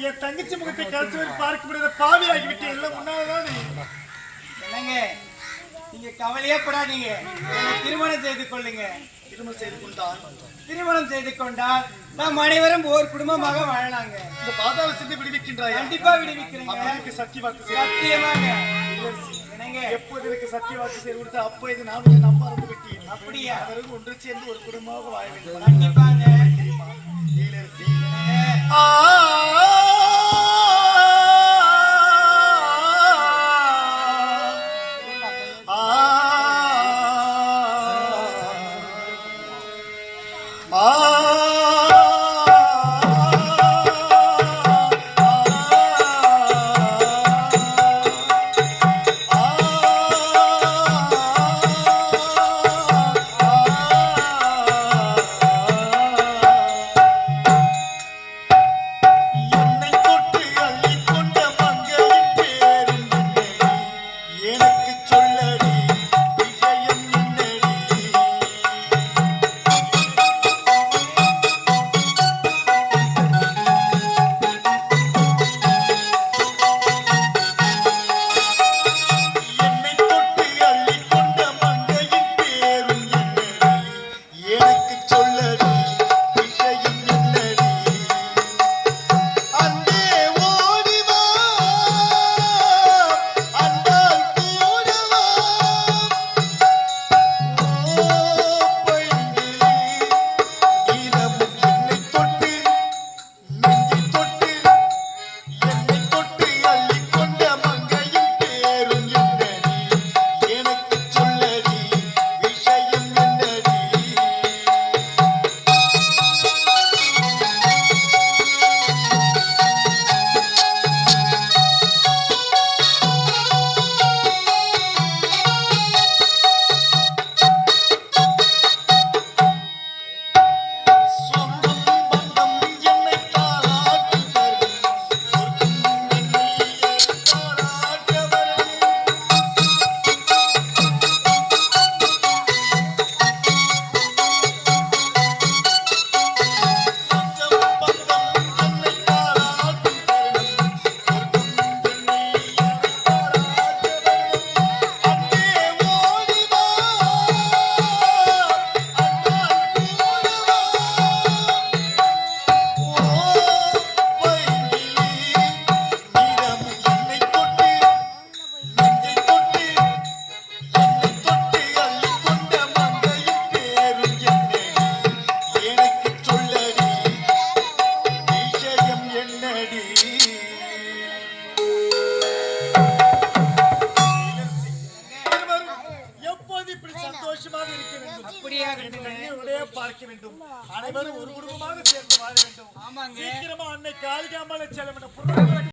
என் தங்கச்சி முகத்தை கடைசி பார்க்க முடியாத பாவி ஆகிவிட்டேன் எல்லாம் முன்னால்தான் என்னங்க? நீங்க கவலையே படாதீங்க. திருமணம் செய்து கொள்ளுங்க. திருமணம் செய்து கொண்டான் திருமணம் செய்து கொண்டால் நாம் அனைவரும் ஒரு குடும்பமாக வாழலாங்க. இந்த பாதாள சிந்தை விடுவிக்கின்றாயா? கண்டிப்பா விடுவிக்கிறேங்க. அவனுக்கு சக்தி வாக்கு சத்தியமாக எப்போது எனக்கு சத்திய வாக்கு செய்து கொடுத்து அப்போ இது நான் நம்ப ஆரம்பி விட்டேன். அப்படியா? ஒன்று சேர்ந்து ஒரு குடும்பமாக வாழ வேண்டும். கண்டிப்பாங்க. கட்டுங்க கண்ணியோடே பார்க்க வேண்டும். அனைவரும் ஒரு குடும்பமாக சேர்ந்து வாழ வேண்டும். சீக்கிரமா அன்னை காளிகாமலை செல்ல வேண்டும்.